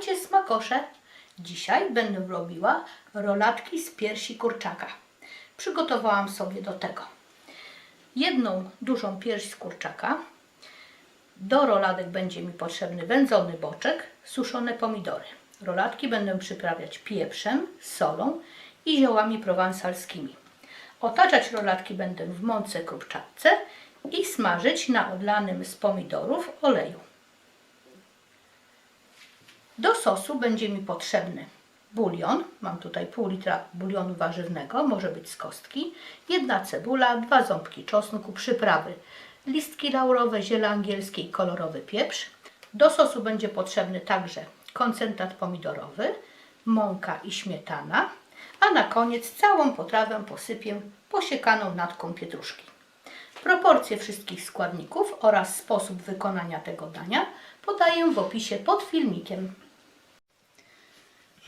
Witajcie smakosze! Dzisiaj będę robiła rolatki z piersi kurczaka. Przygotowałam sobie do tego jedną dużą pierś z kurczaka. Do roladek będzie mi potrzebny wędzony boczek, suszone pomidory. Rolatki będę przyprawiać pieprzem, solą i ziołami prowansalskimi. Otaczać rolatki będę w mące krupczatce i smażyć na odlanym z pomidorów oleju. Do sosu będzie mi potrzebny bulion. Mam tutaj pół litra bulionu warzywnego, może być z kostki. Jedna cebula, dwa ząbki czosnku, przyprawy. Listki laurowe, ziele angielskie i kolorowy pieprz. Do sosu będzie potrzebny także koncentrat pomidorowy, mąka i śmietana. A na koniec całą potrawę posypię posiekaną natką pietruszki. Proporcje wszystkich składników oraz sposób wykonania tego dania podaję w opisie pod filmikiem.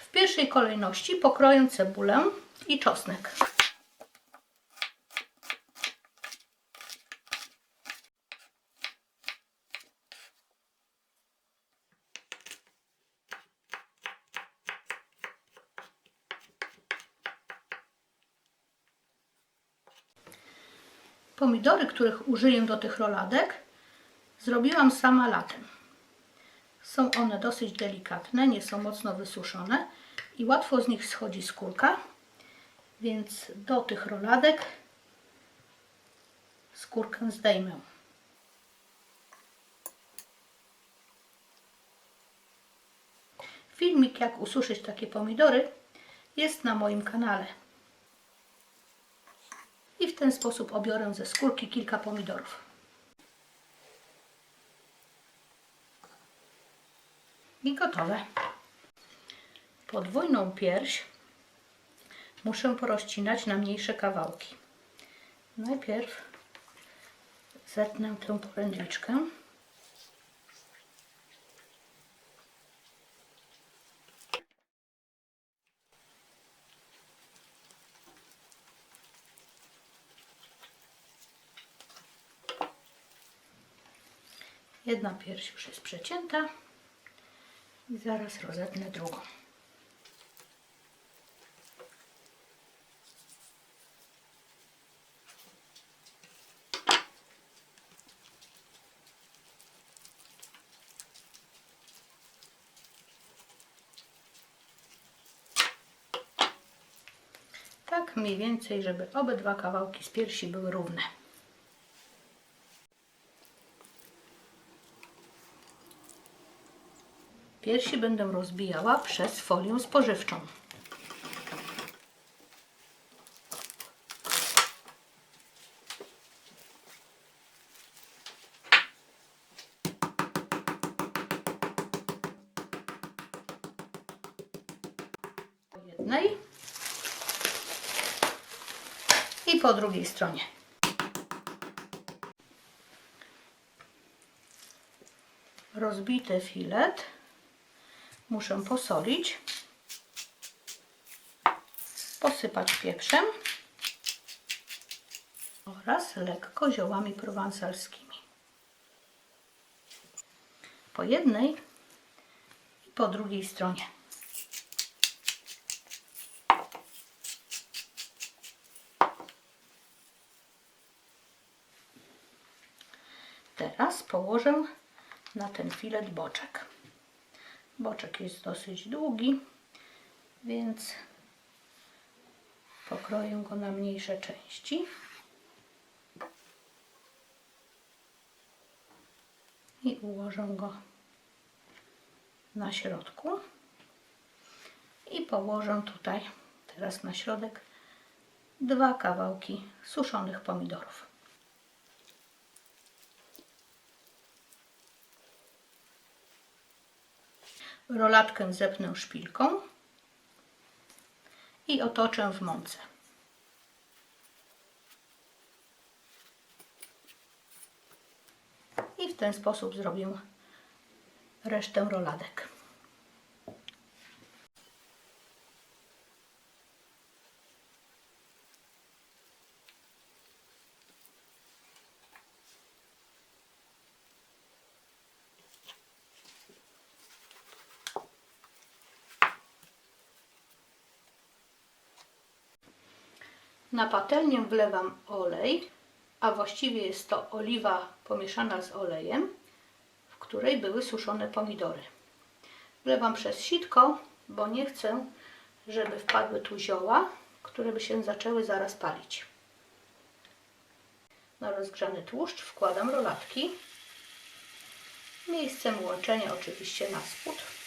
W pierwszej kolejności pokroję cebulę i czosnek. Pomidory, których użyję do tych roladek, zrobiłam sama latem. Są one dosyć delikatne, nie są mocno wysuszone i łatwo z nich schodzi skórka, więc do tych roladek skórkę zdejmę. Filmik jak ususzyć takie pomidory jest na moim kanale. I w ten sposób obiorę ze skórki kilka pomidorów. I gotowe. Podwójną pierś muszę porozcinać na mniejsze kawałki. Najpierw zetnę tę porędliczkę. Jedna pierś już jest przecięta i zaraz rozetnę drugą. Tak mniej więcej, żeby obydwa kawałki z piersi były równe. Piersi będę rozbijała przez folię spożywczą. Po jednej i po drugiej stronie. Rozbity filet muszę posolić, posypać pieprzem oraz lekko ziołami prowansalskimi. Po jednej i po drugiej stronie. Teraz położę na ten filet boczek. Boczek jest dosyć długi, więc pokroję go na mniejsze części. I ułożę go na środku. I położę tutaj teraz na środek dwa kawałki suszonych pomidorów. Rolatkę zepnę szpilką i otoczę w mące. I w ten sposób zrobię resztę roladek. Na patelnię wlewam olej, a właściwie jest to oliwa pomieszana z olejem, w której były suszone pomidory. Wlewam przez sitko, bo nie chcę, żeby wpadły tu zioła, które by się zaczęły zaraz palić. Na rozgrzany tłuszcz wkładam rolatki. Miejscem łączenia oczywiście na spód.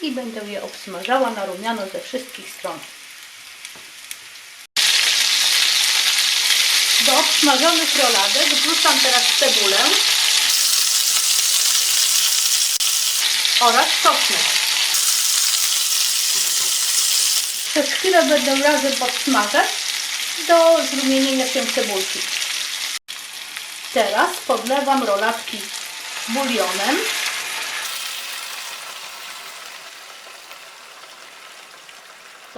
I będę je obsmażała na rumiano ze wszystkich stron. Do obsmażonych roladek wrzucam teraz cebulę oraz czosnek. Przez chwilę będę razem podsmażać do zrumienienia się cebulki. Teraz podlewam rolatki bulionem.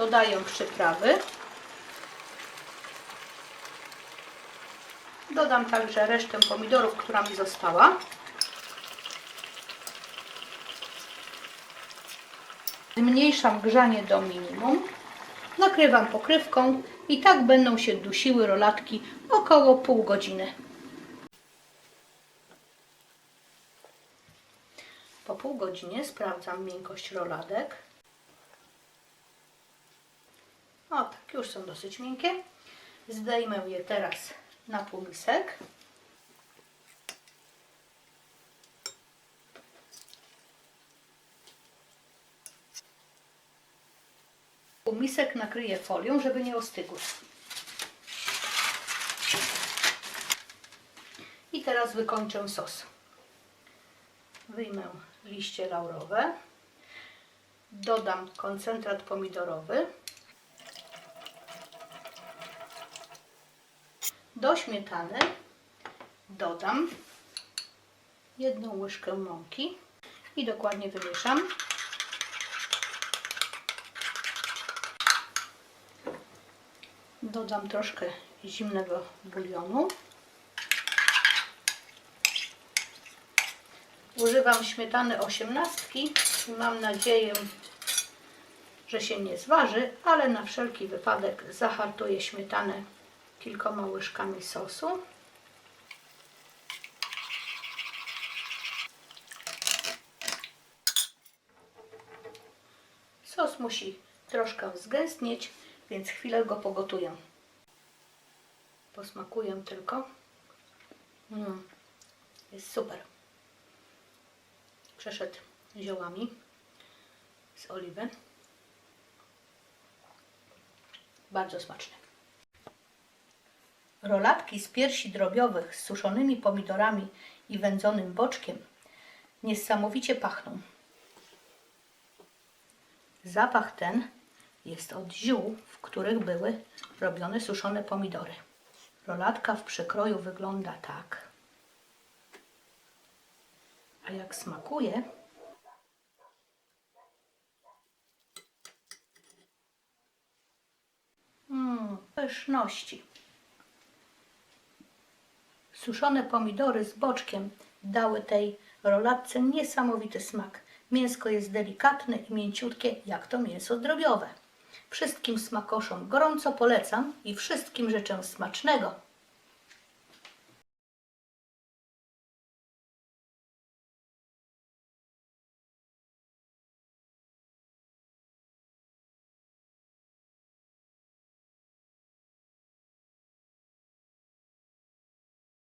Dodaję przyprawy. Dodam także resztę pomidorów, która mi została. Zmniejszam grzanie do minimum. Nakrywam pokrywką i tak będą się dusiły rolatki około pół godziny. Po pół godzinie sprawdzam miękkość roladek. O tak, już są dosyć miękkie. Zdejmę je teraz na półmisek. Półmisek nakryję folią, żeby nie ostygły. I teraz wykończę sos. Wyjmę liście laurowe. Dodam koncentrat pomidorowy. Do śmietany dodam jedną łyżkę mąki i dokładnie wymieszam. Dodam troszkę zimnego bulionu. Używam śmietany osiemnastki i mam nadzieję, że się nie zważy, ale na wszelki wypadek zahartuję śmietanę kilkoma łyżkami sosu. Sos musi troszkę zgęstnieć, więc chwilę go pogotuję. Posmakuję tylko. Mm, jest super. Przeszedł ziołami z oliwy. Bardzo smaczny. Rolatki z piersi drobiowych z suszonymi pomidorami i wędzonym boczkiem niesamowicie pachną. Zapach ten jest od ziół, w których były robione suszone pomidory. Rolatka w przekroju wygląda tak. A jak smakuje, Mmm, pyszności. Suszone pomidory z boczkiem dały tej rolatce niesamowity smak. Mięsko jest delikatne i mięciutkie, jak to mięso drobiowe. Wszystkim smakoszom gorąco polecam i wszystkim życzę smacznego